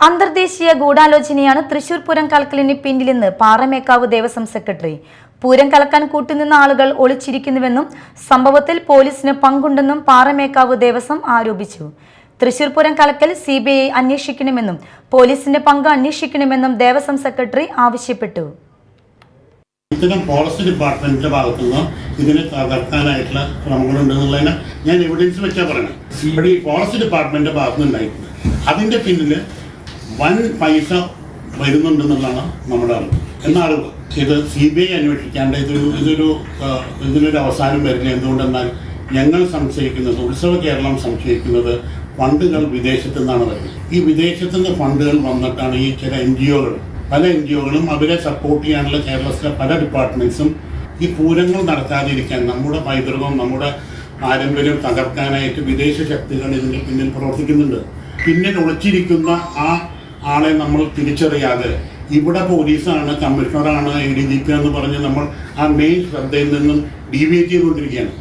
അന്തർദേശീയ ഗൂഢാലോചനയാണ് തൃശൂർ പൂരം കലക്കലിന് പിന്നിലെന്ന് പാറമേക്കാവ് ദേവസ്വം സെക്രട്ടറി. പൂരം കലക്കാൻ കൂട്ടുനിന്ന ആളുകൾ ഒളിച്ചിരിക്കുന്നുവെന്നും സംഭവത്തിൽ പോലീസിന് പങ്കുണ്ടെന്നും പാറമേക്കാവ് ദേവസ്വം ആരോപിച്ചു. തൃശൂർ പൂരം കലക്കൽ സി ബി ഐ അന്വേഷിക്കണമെന്നും പോലീസിന്റെ പങ്ക് അന്വേഷിക്കണമെന്നും ദേവസ്വം സെക്രട്ടറി ആവശ്യപ്പെട്ടു. ഇത്തരം ഡിപ്പാർട്ട്മെന്റിന്റെ ഭാഗത്തുനിന്ന് ഇതിനെ തകർക്കാനായിട്ടുള്ള ശ്രമങ്ങളുണ്ടെന്നുള്ളതിന് ഞാൻ എവിഡൻസ് വെച്ചാൽ പറയണം ഇവിടെ ഈ ഫോറസ്റ്റ് ഡിപ്പാർട്ട്മെന്റിന്റെ അതിന്റെ പിന്നിൽ വൻ പൈസ വരുന്നുണ്ടെന്നുള്ളതാണ് നമ്മുടെ അറിവ്. എന്ന അറിവ് ഇത് സി ബി ഐ അന്വേഷിക്കാണ്ട് ഇതൊരു ഇതൊരു ഇതിനൊരു അവസാനം വരുന്നത് എന്തുകൊണ്ടെന്നാൽ ഞങ്ങൾ സംശയിക്കുന്നത് ഉത്സവ കേരളം സംശയിക്കുന്നത് ഫണ്ടുകൾ വിദേശത്തു നിന്നാണ് വരുന്നത്. ഈ വിദേശത്തു നിന്ന് ഫണ്ടുകൾ വന്നിട്ടാണ് ഈ ചില എൻ ജി ഒകൾ പല എൻ ജി ഒകളും അവരെ സപ്പോർട്ട് ചെയ്യാനുള്ള കേരളത്തിലെ പല ഡിപ്പാർട്ട്മെന്റ്സും ഈ പൂരങ്ങൾ നടത്താതിരിക്കാൻ നമ്മുടെ പൈതൃകം നമ്മുടെ പാരമ്പര്യം തകർക്കാനായിട്ട് വിദേശ ശക്തികൾ ഇതിന് പിന്നിൽ പ്രവർത്തിക്കുന്നുണ്ട്. പിന്നിൽ ഒളിച്ചിരിക്കുന്ന ആ ആളെ നമ്മൾ തിരിച്ചറിയാതെ ഇവിടെ പോലീസാണ് കമ്മീഷണറാണ് എ ഡി ജി പി എന്ന് പറഞ്ഞ് നമ്മൾ ആ മെയിൻ ശ്രദ്ധയിൽ നിന്നും ഡീവിയേറ്റ് ചെയ്തുകൊണ്ടിരിക്കുകയാണ്.